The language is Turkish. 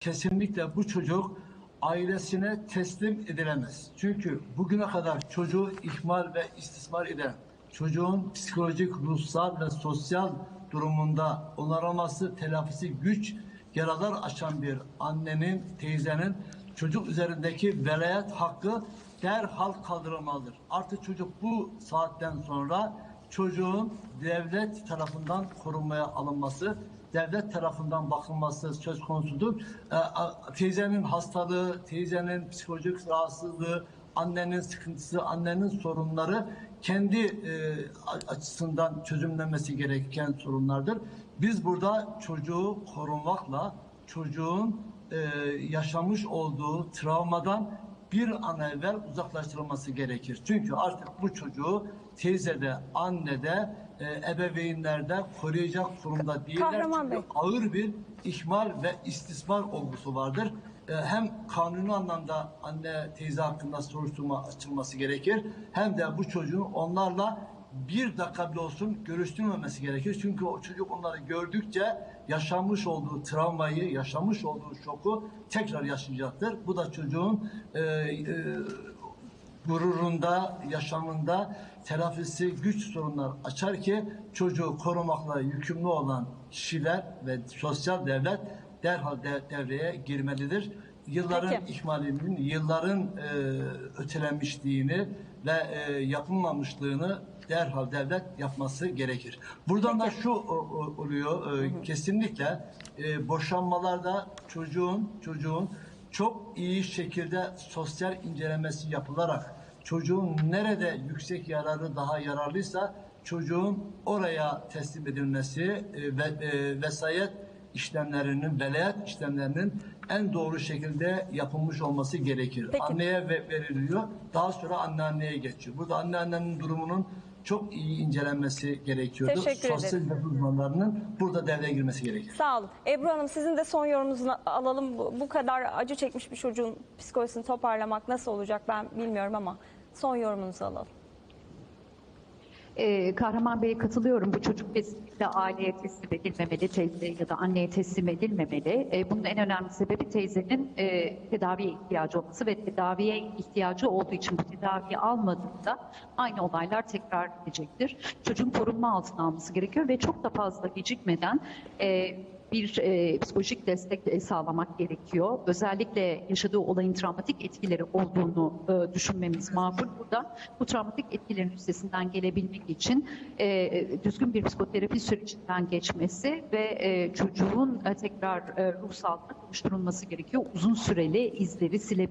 kesinlikle bu çocuk ailesine teslim edilemez. Çünkü bugüne kadar çocuğu ihmal ve istismar eden, çocuğun psikolojik, ruhsal ve sosyal durumunda onaraması, telafisi güç yaralar açan bir annenin, teyzenin çocuk üzerindeki velayet hakkı derhal kaldırılmalıdır. Artık çocuk bu saatten sonra çocuğun devlet tarafından korunmaya alınması, devlet tarafından bakılması söz konusudur. Ee, teyzenin hastalığı, teyzenin psikolojik rahatsızlığı, annenin sıkıntısı, annenin sorunları kendi e, açısından çözümlenmesi gereken sorunlardır. Biz burada çocuğu korunmakla, çocuğun e, yaşamış olduğu travmadan bir an evvel uzaklaştırılması gerekir. Çünkü artık bu çocuğu teyzede, annede, e, ebeveynlerde koruyacak durumda değiller. Kahraman Çünkü Bey. ağır bir ihmal ve istismar olgusu vardır. E, hem kanuni anlamda anne teyze hakkında soruşturma açılması gerekir. Hem de bu çocuğun onlarla bir dakika bile olsun görüştürmemesi gerekir. Çünkü o çocuk onları gördükçe yaşanmış olduğu travmayı, yaşamış olduğu şoku tekrar yaşayacaktır. Bu da çocuğun e, e, gururunda, yaşamında telafisi güç sorunlar açar ki çocuğu korumakla yükümlü olan kişiler ve sosyal devlet derhal de- devreye girmelidir. Yılların Peki. ihmalinin, yılların e, ötelenmişliğini ve e, yapılmamışlığını derhal devlet yapması gerekir. Buradan da şu o- o- oluyor, e, kesinlikle e, boşanmalarda çocuğun çocuğun çok iyi şekilde sosyal incelemesi yapılarak çocuğun nerede yüksek yararı daha yararlıysa çocuğun oraya teslim edilmesi e, ve e, vesayet işlemlerinin, velayet işlemlerinin en doğru şekilde yapılmış olması gerekir. Peki. Anneye ve- veriliyor, daha sonra anneanneye geçiyor. Burada anneannenin durumunun çok iyi incelenmesi gerekiyordu. Teşekkür Sosyal hizmet uzmanlarının burada devreye girmesi gerekir. Sağ olun. Ebru Hanım sizin de son yorumunuzu alalım. Bu, bu kadar acı çekmiş bir çocuğun psikolojisini toparlamak nasıl olacak ben bilmiyorum ama son yorumunuzu alalım. Ee, Kahraman Bey'e katılıyorum. Bu çocuk kesinlikle aileye teslim edilmemeli, teyze ya da anneye teslim edilmemeli. Ee, bunun en önemli sebebi teyzenin e, tedaviye ihtiyacı olması ve tedaviye ihtiyacı olduğu için bu tedaviyi almadığında aynı olaylar tekrar edecektir. Çocuğun korunma altına alması gerekiyor ve çok da fazla gecikmeden e, bir e, psikolojik destek sağlamak gerekiyor. Özellikle yaşadığı olayın travmatik etkileri olduğunu e, düşünmemiz makul. Burada bu travmatik etkilerin üstesinden gelebilmek için e, düzgün bir psikoterapi sürecinden geçmesi ve e, çocuğun e, tekrar e, ruh sağlığına gerekiyor. Uzun süreli izleri silebilmesi